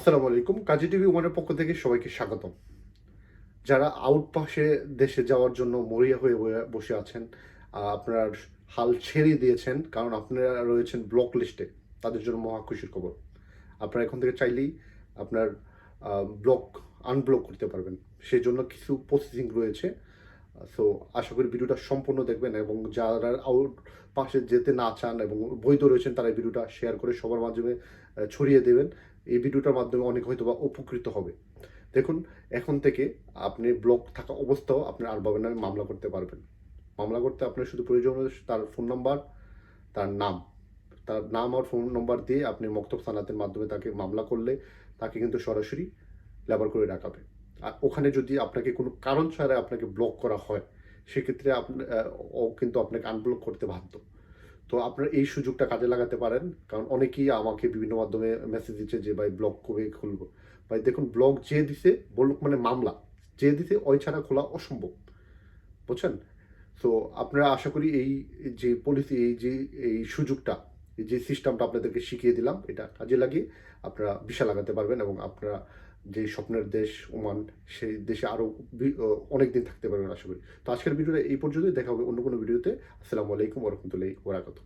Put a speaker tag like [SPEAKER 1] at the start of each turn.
[SPEAKER 1] আসসালামু আলাইকুম। কাজী টিভি ওয়ানের পক্ষ থেকে সবাইকে স্বাগতম। যারা আউট পাশে দেশে যাওয়ার জন্য মরিয়া হয়ে বসে আছেন আপনার হাল ছেড়ে দিয়েছেন, কারণ আপনারা রয়েছেন ব্লক লিস্টে তাদের জন্য মহা খুশির খবর। আপনারা এখন থেকে চাইলেই আপনার ব্লক আনব্লক করতে পারবেন। সেই জন্য কিছু প্রসেসিং রয়েছে। সো আশা করি ভিডিওটা সম্পূর্ণ দেখবেন এবং যারা আউট পাশে যেতে না চান এবং বৈধ রয়েছেন, তারা ভিডিওটা শেয়ার করে সবার মাধ্যমে ছড়িয়ে দেবেন। এই ভিডিওটার মাধ্যমে অনেক হয়তো বা উপকৃত হবে। দেখুন, এখন থেকে আপনি ব্লক থাকা অবস্থাও আপনি আরবাবের নামে মামলা করতে পারবেন। মামলা করতে আপনার শুধু প্রয়োজন তার ফোন নাম্বার তার নাম। তার নাম আর ফোন নম্বর দিয়ে আপনি মক্তব সানাতের মাধ্যমে তাকে মামলা করলে তাকে কিন্তু সরাসরি লেবার করে রাখাবে। আর ওখানে যদি আপনাকে কোনো কারণ ছাড়া আপনাকে ব্লক করা হয়, সেক্ষেত্রে আপনি ও কিন্তু আপনাকে আনব্লক করতে বাধ্য। তো আপনারা এই সুযোগটা কাজে লাগাতে পারেন। কারণ অনেকেই আমাকে বিভিন্ন মাধ্যমে মেসেজ দিচ্ছে যে, ভাই ব্লগ কবে খুলবো? ভাই, দেখুন ব্লগ যে দিছে, বলুক মানে মামলা, যে দিছে ওই ছাড়া খোলা অসম্ভব, বুঝছেন? তো আপনারা আশা করি এই যে পলিসি এই যে, এই সুযোগটা, এই যে সিস্টেমটা আপনাদেরকে শিখিয়ে দিলাম, এটা কাজে লাগিয়ে আপনারা বিশা লাগাতে পারবেন এবং আপনারা যে স্বপ্নের দেশ, ওমান, সেই দেশে আরও অনেক দিন থাকতে পারবেন, আশা করি। তো আজকের ভিডিওটা এই পর্যন্তই, দেখা হবে অন্য কোনো ভিডিওতে। আসসালামু আলাইকুম ওরহমতুল্লাহ ওরাকাতু